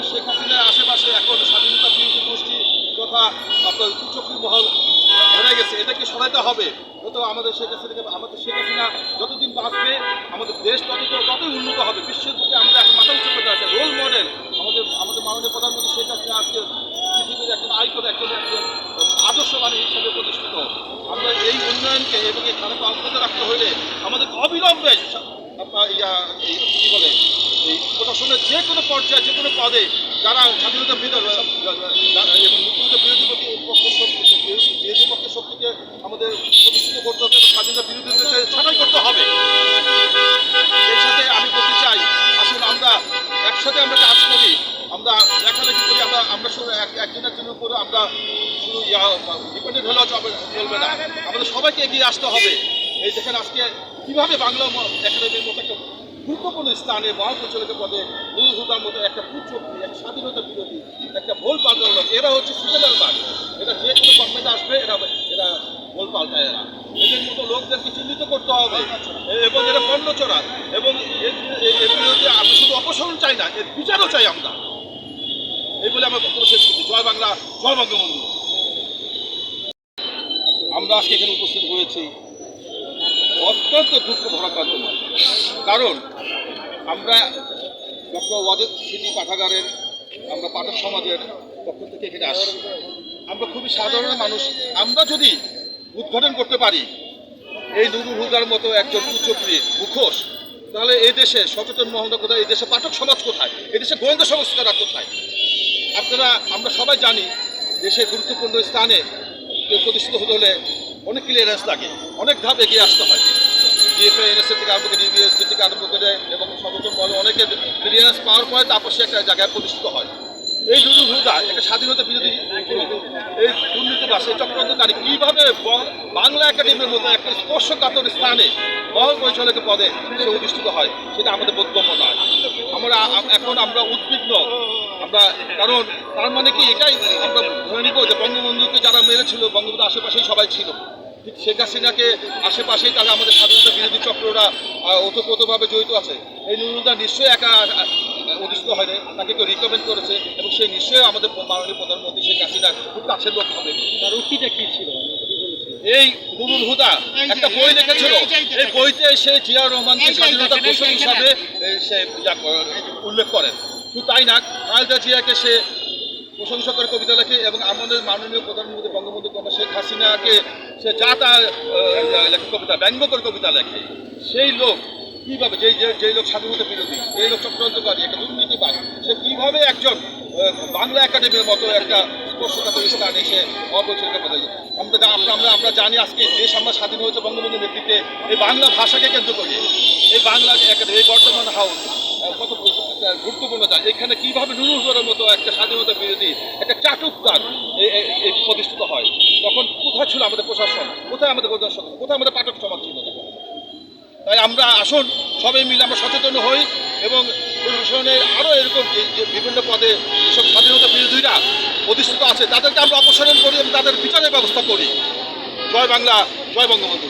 আমাদের শেখ হাসিনার আশেপাশে এখন স্বাধীনতা বিরোধী গোষ্ঠী তথা আপনার উচ্চক্রী মহল হয়ে গেছে। এটাকে সরাইতে হবে? হয়তো আমাদের শেখ হাসিনাকে আমাদের শেখ হাসিনা যতদিন বাঁচবে, আমাদের দেশ তত ততই উন্নত হবে। বিশ্বের প্রতি আমরা এখন মাথা উচ্চ করতে আছে রোল মডেল আমাদের আমাদের মাননীয় প্রধানমন্ত্রী শেখ হাসিনা আজকে পৃথিবীর একজন আইকন একজন একজন আদর্শবাণী হিসেবে প্রতিষ্ঠিত। আমরা এই উন্নয়নকে এবং এই খারাপ অব্যাহত রাখতে হলে আমাদের অবিলম্বে ইয়া এই কী বলে? এই প্রশাসনের যে কোনো পর্যায়ে, যে কোনো পদে যারা স্বাধীনতা বিরোধী বিরোধী পক্ষ- পক্ষ বিরোধী বিরোধী পক্ষের শক্তিকে আমাদের প্রতিষ্ঠিত করতে হবে এবং স্বাধীনতা বিরোধীদেরকে ছাঁটাই করতে হবে। এর সাথে আমি বলতে চাই, আসুন আমরা একসাথে আমরা কাজ করি। আমরা লেখালেখি করি, আমরা আমরা শুধু এক- একজন একজনের উপরে আমরা শুধু ডিপেন্ডেন্ট হলেও চলবে না। আমাদের সবাইকে এগিয়ে আসতে হবে। এই দেখেন আজকে কীভাবে বাংলা একাডেমির মতো একটা গুরুত্বপূর্ণ স্থানে মহাপ্রচলিত পদে নুরুল মতো একটা কুচক্রী এক স্বাধীনতা বিরোধী, একটা ভোল পাল্টানো এরা হচ্ছে সিজনাল বাদ। এটা যে কোনো গভর্নমেন্ট আসবে, এরা এরা ভোল পাল্টায় এরা। এদের মতো লোকদেরকে চিহ্নিত করতে হবে। এবং এরা পণ্য চোরা এবং এর বিরুদ্ধে আমরা শুধু অপসারণ চাই না, এর বিচারও চাই আমরা। এই বলে আমরা বক্তব্য শেষ করছি। জয় বাংলা, জয় বঙ্গবন্ধু। আমরা আজকে এখানে উপস্থিত হয়েছি অত্যন্ত দুঃখ নয় কারণ আমরা ডক্টর ওয়াজেদ স্মৃতি পাঠাগারের, আমরা পাঠক সমাজের পক্ষ থেকে এখানে আসি আমরা খুবই সাধারণ মানুষ। আমরা যদি উদ্ঘাটন করতে পারি, এই নুরুল হুদার মতো একজন উচ্চপ্রিয় মুখোশ, তাহলে এই দেশে সচেতন মহল কোথায়? এই দেশে পাঠক সমাজ কোথায়? এই দেশে গোয়েন্দা সংস্কারা কোথায়? আপনারা, আমরা সবাই জানি দেশের গুরুত্বপূর্ণ স্থানে প্রতিষ্ঠিত হতে হলে অনেক ক্লিয়ারেন্স লাগে, অনেক ধাপ এগিয়ে আসতে হয়। ডিএফএ থেকে আরম্ভ করে ডিবিএস থেকে আরম্ভ করে এবং সচেতন বলে অনেকে ক্লিয়ারেন্স পাওয়ার পরে তারপর সে একটা জায়গায় প্রতিষ্ঠিত হয়। এই নুরুল হুদা একটা স্বাধীনতা বিরোধী এই দুর্নীতিবাস এই চক্রান্তকারী কীভাবে বাংলা একাডেমির মতো একটা স্পর্শকাতর স্থানে মহল পরিচালকের পদে সে অধিষ্ঠিত হয়, সেটা আমাদের বোধগম্য নয়। আমরা এখন আমরা উদ্বিগ্ন, আমরা কারণ তার মানে কি এটাই আমরা ধরে নিব যে বঙ্গবন্ধুকে যারা মেরেছিল বঙ্গবন্ধু আশেপাশেই সবাই ছিল। শেখ হাসিনাকে আশেপাশেই তারা আমাদের স্বাধীনতা বিরোধী চক্ররা ওতপ্রোতভাবে জড়িত আছে। এই নুরুলদা নিশ্চয়ই একা অধিষ্ঠিত হয়নি তাকে কেউ রিকমেন্ড করেছে এবং সে নিশ্চয়ই আমাদের মাননীয় প্রধানমন্ত্রী শেখ হাসিনা খুব কাছের লোক হবে। তার উক্তিটা কি ছিল? এই নুরুল হুদা একটা বই লিখেছিল। এই বইতে সে জিয়া রহমানকে স্বাধীনতা ঘোষক হিসাবে সে উল্লেখ করেন। শুধু তাই না খালেদা জিয়াকে সে প্রশংসা করে কবিতা লেখে এবং আমাদের মাননীয় প্রধানমন্ত্রী বঙ্গবন্ধু কন্যা শেখ হাসিনাকে সে যা তা কবিতা, ব্যঙ্গ করে কবিতা লেখে, সেই লোক কীভাবে, যেই যে যেই লোক স্বাধীনতা বিরোধী এই লোক চক্রান্তকারী, একটা দুর্নীতিবাদ সে কীভাবে একজন বাংলা একাডেমির মতো একটা স্পর্শকাতর স্থানে এসে অপরিচালিত পদে আমরা আমরা আমরা জানি আজকে দেশ আমরা স্বাধীন হয়েছে বঙ্গবন্ধুর নেতৃত্বে, এই বাংলা ভাষাকে কেন্দ্র করে, এই বাংলা একাডেমি, এই বর্তমান হাউস কত গুরুত্বপূর্ণ জায়গা এখানে কীভাবে নুরুলের মতো একটা স্বাধীনতা বিরোধী, একটা চাটুকদার প্রতিষ্ঠিত হয়? তখন কোথায় ছিল আমাদের প্রশাসন? কোথায় আমাদের প্রশাসন? কোথায় আমাদের পাঠক সমাজ ছিল তাই আমরা আসুন, সবাই মিলে আমরা সচেতন হই এবং প্রশাসনের আরও এরকম বিভিন্ন পদে যেসব স্বাধীনতা বিরোধীরা অধিষ্ঠিত আছে, তাদেরকে আমরা অপসারণ করি এবং তাদের বিচারের ব্যবস্থা করি। জয় বাংলা, জয় বঙ্গবন্ধু।